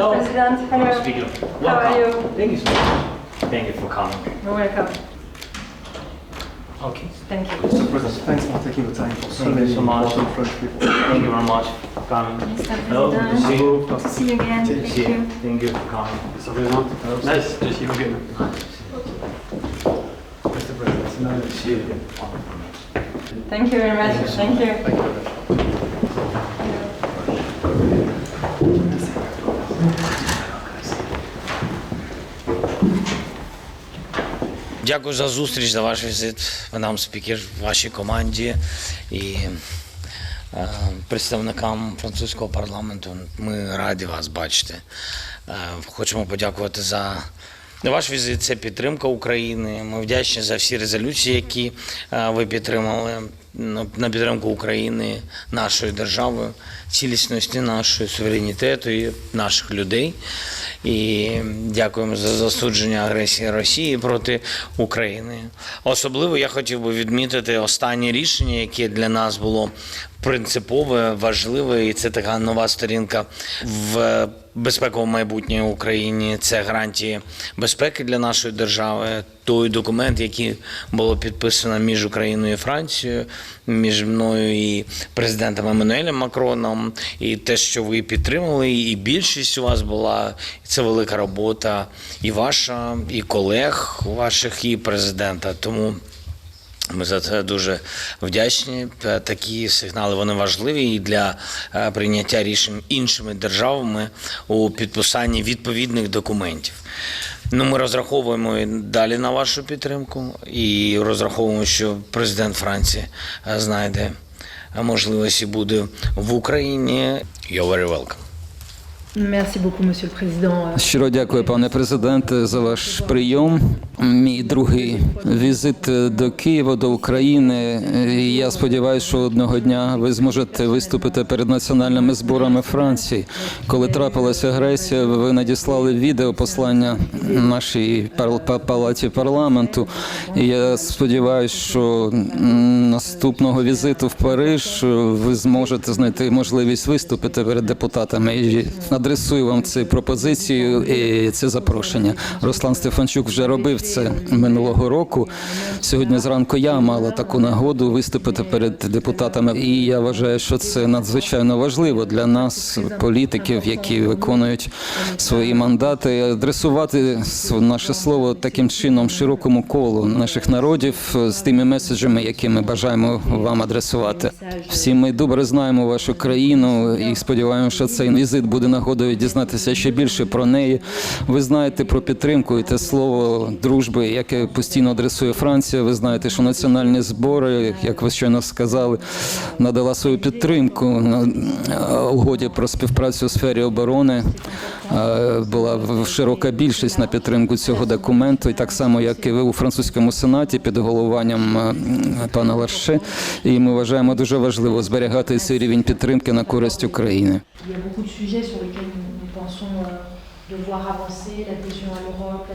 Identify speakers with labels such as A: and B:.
A: Hello.
B: President. Hello.
A: Speaker.
B: How are you?
A: Thank you so much. Thank you for coming.
B: You're welcome.
A: Okay.
B: Thank you.
C: Mr. President, thanks for taking the time for so
A: Thank you so much.
C: important French people.
A: Thank you very much for coming.
B: Mr.
A: Hello, good to see you.
B: Good to see you again.
C: See.
B: Thank
A: See
B: you.
A: you. Thank you for coming.
C: Mr. President, nice to see you again.
A: Nice.
C: Mr. President, nice to see you again.
B: Thank you very much. Thank you.
C: Thank you
D: Дякую за зустріч, за ваш візит. Нам спікер вашій команді і е, представникам французького парламенту. Ми раді вас бачити. Е, хочемо подякувати за ваш візит. Це підтримка України. Ми вдячні за всі резолюції, які е, ви підтримали на підтримку України, нашої держави, цілісності нашої суверенітету і наших людей. І дякуємо за засудження агресії Росії проти України. Особливо я хотів би відмітити останнє рішення, яке для нас було принципове, важливе, і це така нова сторінка в безпековому майбутнє Україні. Це гарантії безпеки для нашої держави. Той документ, який було підписано між Україною і Францією, між мною і президентом Еммануелем Макроном, і те, що ви підтримали, і більшість у вас була. Це велика робота і ваша, і колег ваших, і президента. Тому ми за це дуже вдячні. Такі сигнали вони важливі і для е, прийняття рішень іншими державами у підписанні відповідних документів. Ну, ми розраховуємо і далі на вашу підтримку і розраховуємо, що президент Франції е, знайде е, можливості буде в Україні. You're very welcome.
E: Щиро дякую, пане президенте, за ваш прийом. Мій другий візит до Києва, до України. І Я сподіваюся, що одного дня ви зможете виступити перед національними зборами Франції. Коли трапилася агресія, ви надіслали відео послання нашій палаті парламенту. І я сподіваюся, що наступного візиту в Париж ви зможете знайти можливість виступити перед депутатами. І адресую вам цю пропозицію і це запрошення. Руслан Стефанчук вже робив це минулого року. Сьогодні зранку я мала таку нагоду виступити перед депутатами. І я вважаю, що це надзвичайно важливо для нас, політиків, які виконують свої мандати, адресувати наше слово таким чином широкому колу наших народів з тими меседжами, які ми бажаємо вам адресувати. Всі ми добре знаємо вашу країну і сподіваємося, що цей візит буде нагодою дізнатися ще більше про неї. Ви знаєте про підтримку і те слово дружби, яке постійно адресує Франція. Ви знаєте, що національні збори, як ви щойно сказали, надала свою підтримку на е, угоді про співпрацю у сфері оборони. Е, Була широка більшість на підтримку цього документу, і так само, як і ви у французькому сенаті під головуванням е, пана Ларше. І ми вважаємо дуже важливо зберігати цей рівень підтримки на користь України.
F: Euh, devoir avancer, l'adhésion à l'Europe,